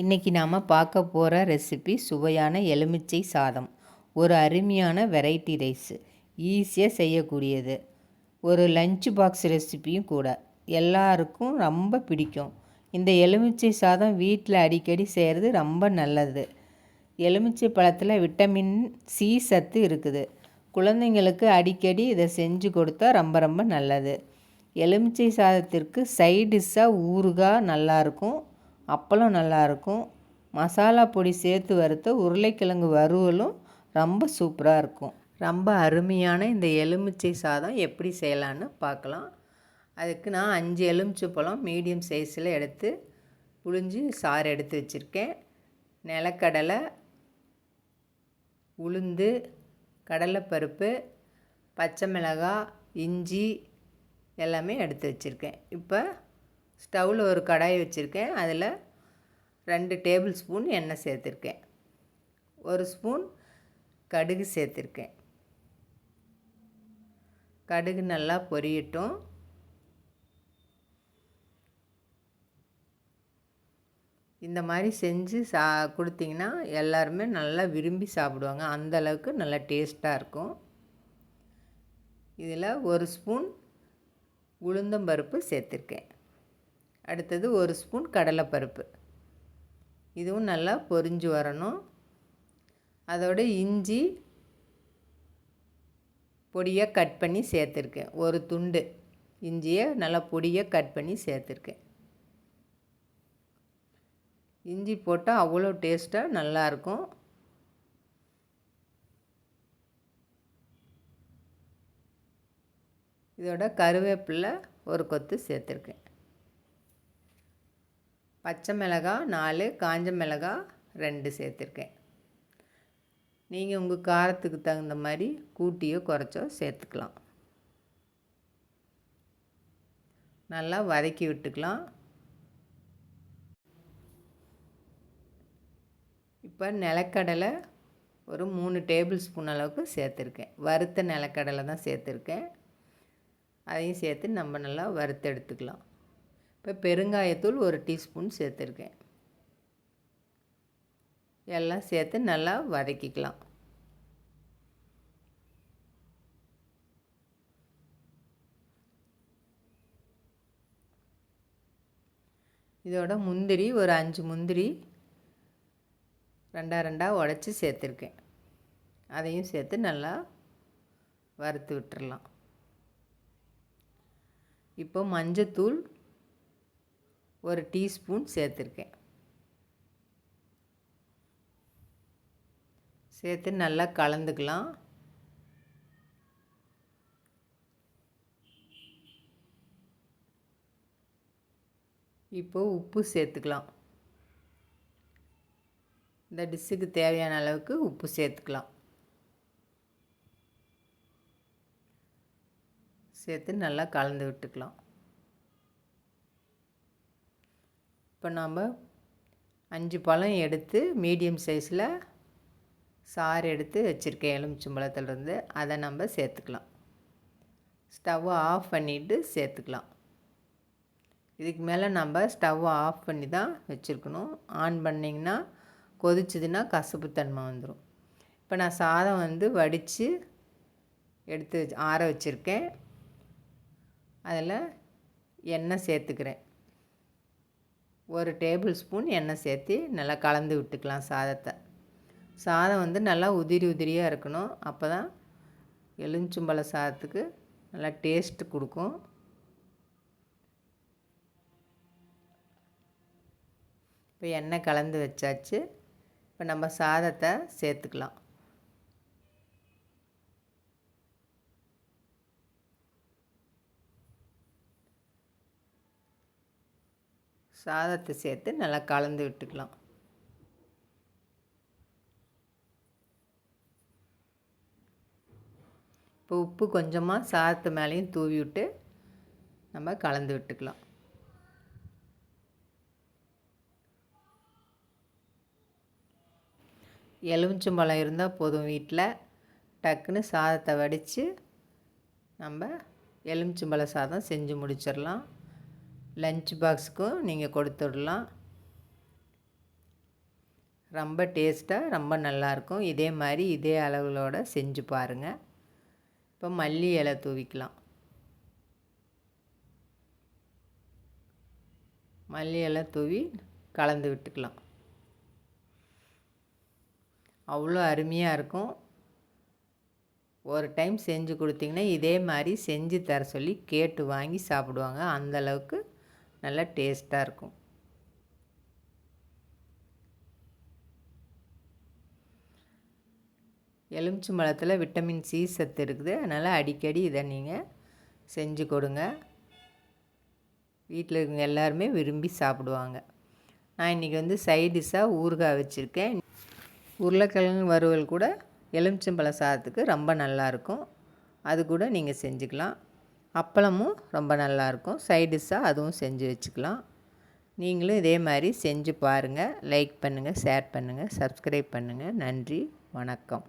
இன்றைக்கி நாம் பார்க்க போகிற ரெசிபி சுவையான எலுமிச்சை சாதம். ஒரு அருமையான வெரைட்டி ரைஸ் ஈஸியாக செய்யக்கூடியது. ஒரு லஞ்ச் பாக்ஸ் ரெசிபியும் கூட. எல்லாருக்கும் ரொம்ப பிடிக்கும். இந்த எலுமிச்சை சாதம் வீட்டில் அடிக்கடி செய்கிறது ரொம்ப நல்லது. எலுமிச்சை பழத்தில் விட்டமின் சி சத்து இருக்குது. குழந்தைங்களுக்கு அடிக்கடி இதை செஞ்சு கொடுத்தா ரொம்ப ரொம்ப நல்லது. எலுமிச்சை சாதத்திற்கு சைடிஷ்ஷாக ஊறுகாய் நல்லாயிருக்கும் அப்பளம் நல்லாயிருக்கும். மசாலா பொடி சேர்த்து வறுத்த உருளைக்கிழங்கு வறுவலும் ரொம்ப சூப்பராக இருக்கும். ரொம்ப அருமையான இந்த எலுமிச்சை சாதம் எப்படி செய்யலான்னு பார்க்கலாம். அதுக்கு நான் அஞ்சு எலுமிச்சை பழம் மீடியம் சைஸில் எடுத்து புழிஞ்சு சாறு எடுத்து வச்சுருக்கேன். நிலக்கடலை உளுந்து கடலைப்பருப்பு பச்சை மிளகாய் இஞ்சி எல்லாமே எடுத்து வச்சுருக்கேன். இப்போ ஸ்டவ்வில் ஒரு கடாய் வச்சுருக்கேன். அதில் ரெண்டு டேபிள் ஸ்பூன் எண்ணெய் சேர்த்துருக்கேன். ஒரு ஸ்பூன் கடுகு சேர்த்துருக்கேன். கடுகு நல்லா பொரியட்டும். இந்த மாதிரி செஞ்சு சா கொடுத்தீங்கன்னா எல்லாருமே நல்லா விரும்பி சாப்பிடுவாங்க. அந்தளவுக்கு நல்லா டேஸ்ட்டாக இருக்கும். இதில் ஒரு ஸ்பூன் உளுந்தம்பருப்பு சேர்த்துருக்கேன். அடுத்தது ஒரு ஸ்பூன் கடலைப்பருப்பு. இதுவும் நல்லா பொரிஞ்சு வரணும். அதோட இஞ்சி பொடியாக கட் பண்ணி சேர்த்துருக்கேன். ஒரு துண்டு இஞ்சியை நல்லா பொடியாக கட் பண்ணி சேர்த்துருக்கேன். இஞ்சி போட்டால் அவ்வளோ டேஸ்ட்டாக நல்லாயிருக்கும். இதோட கருவேப்பிலை ஒரு கொத்து சேர்த்துருக்கேன். பச்சை மிளகா நாலு காஞ்ச மிளகா ரெண்டு சேர்த்துருக்கேன். நீங்கள் உங்கள் காரத்துக்கு தகுந்த மாதிரி கூட்டியோ குறைச்சோ சேர்த்துக்கலாம். நல்லா வதக்கி விட்டுக்கலாம். இப்போ நிலக்கடலை ஒரு மூணு டேபிள் ஸ்பூன் அளவுக்கு சேர்த்துருக்கேன். வறுத்த நிலக்கடலை தான் சேர்த்துருக்கேன். அதையும் சேர்த்து நம்ம நல்லா வறுத்து எடுத்துக்கலாம். இப்போ பெருங்காயத்தூள் ஒரு டீஸ்பூன் சேர்த்துருக்கேன். எல்லாம் சேர்த்து நல்லா வதக்கிக்கலாம். இதோட முந்திரி ஒரு அஞ்சு முந்திரி ரெண்டாக ரெண்டாக உடச்சி சேர்த்துருக்கேன். அதையும் சேர்த்து நல்லா வறுத்து விட்டுறலாம். இப்போ மஞ்சத்தூள் ஒரு டீஸ்பூன் சேர்த்துருக்கேன். சேர்த்து நல்லா கலந்துக்கலாம். இப்போ உப்பு சேர்த்துக்கலாம். இந்த டிஷ்ஷுக்கு தேவையான அளவுக்கு உப்பு சேர்த்துக்கலாம். சேர்த்து நல்லா கலந்து விட்டுக்கலாம். இப்போ நாம் அஞ்சு பழம் எடுத்து மீடியம் சைஸில் சாறு எடுத்து வச்சுருக்கேன் எலுமிச்சம்பழத்துலேருந்து அதை நம்ம சேர்த்துக்கலாம். ஸ்டவ்வை ஆஃப் பண்ணிவிட்டு சேர்த்துக்கலாம். இதுக்கு மேலே நம்ம ஸ்டவ்வை ஆஃப் பண்ணி தான் வச்சுருக்கணும். ஆன் பண்ணிங்கன்னா கொதிச்சதுன்னா கசப்புத்தன்மை வந்துடும். இப்போ நான் சாதம் வந்து வடித்து எடுத்து ஆற வச்சுருக்கேன். அதில் எண்ணெய் சேர்த்துக்கிறேன். ஒரு டேபிள் ஸ்பூன் எண்ணெய் சேர்த்து நல்லா கலந்து விட்டுக்கலாம் சாதத்தை. சாதம் வந்து நல்லா உதிரி உதிரியாக இருக்கணும். அப்போ தான் எலுமிச்சம்பழ சாதத்துக்கு நல்லா டேஸ்ட்டு கொடுக்கும். இப்போ எண்ணெய் கலந்து வச்சாச்சு. இப்போ நம்ம சாதத்தை சேர்த்துக்கலாம். சாதத்தை சேர்த்து நல்லா கலந்து விட்டுக்கலாம். இப்போ உப்பு கொஞ்சமாக சாதத்து மேலேயும் தூவி விட்டு நம்ம கலந்து விட்டுக்கலாம். எலுமிச்சம்பழம் இருந்தால் போதும் வீட்டில் டக்குன்னு சாதத்தை வடித்து நம்ம எலுமிச்சம்பழ சாதம் செஞ்சு முடிச்சிடலாம். லஞ்ச் பாக்ஸுக்கும் நீங்கள் கொடுத்துடலாம். ரொம்ப டேஸ்ட்டாக ரொம்ப நல்லாயிருக்கும் இதே மாதிரி இதே அளவுகளோட செஞ்சு பாருங்கள் இப்போ மல்லி இலை தூவிக்கலாம். மல்லி இலை தூவி கலந்து விட்டுக்கலாம். அவ்வளோ அருமையாக இருக்கும். ஒரு டைம் செஞ்சு கொடுத்தீங்கன்னா இதே மாதிரி செஞ்சு தர சொல்லி கேட்டு வாங்கி சாப்பிடுவாங்க. அந்தளவுக்கு நல்லா டேஸ்ட்டாக இருக்கும். எலுமிச்சம்பழத்தில் விட்டமின் சி சத்து இருக்குது. அதனால் அடிக்கடி இதை நீங்கள் செஞ்சு கொடுங்க. வீட்டில் இருக்கிற எல்லாருமே விரும்பி சாப்பிடுவாங்க. நான் இன்றைக்கி வந்து சைடிஷாக ஊறுகாய் வச்சுருக்கேன். உருளைக்கிழங்கு வறுவல் கூட எலுமிச்சம்பழ சாதத்துக்கு ரொம்ப நல்லாயிருக்கும் அது கூட நீங்கள் செஞ்சுக்கலாம். அப்பளமும் ரொம்ப நல்லாயிருக்கும். சைடிஷ்ஷாக அதுவும் செஞ்சு வச்சுக்கலாம். நீங்களும் இதே மாதிரி செஞ்சு பாருங்கள் லைக் பண்ணுங்கள் ஷேர் பண்ணுங்கள் சப்ஸ்கிரைப் பண்ணுங்கள் நன்றி வணக்கம்.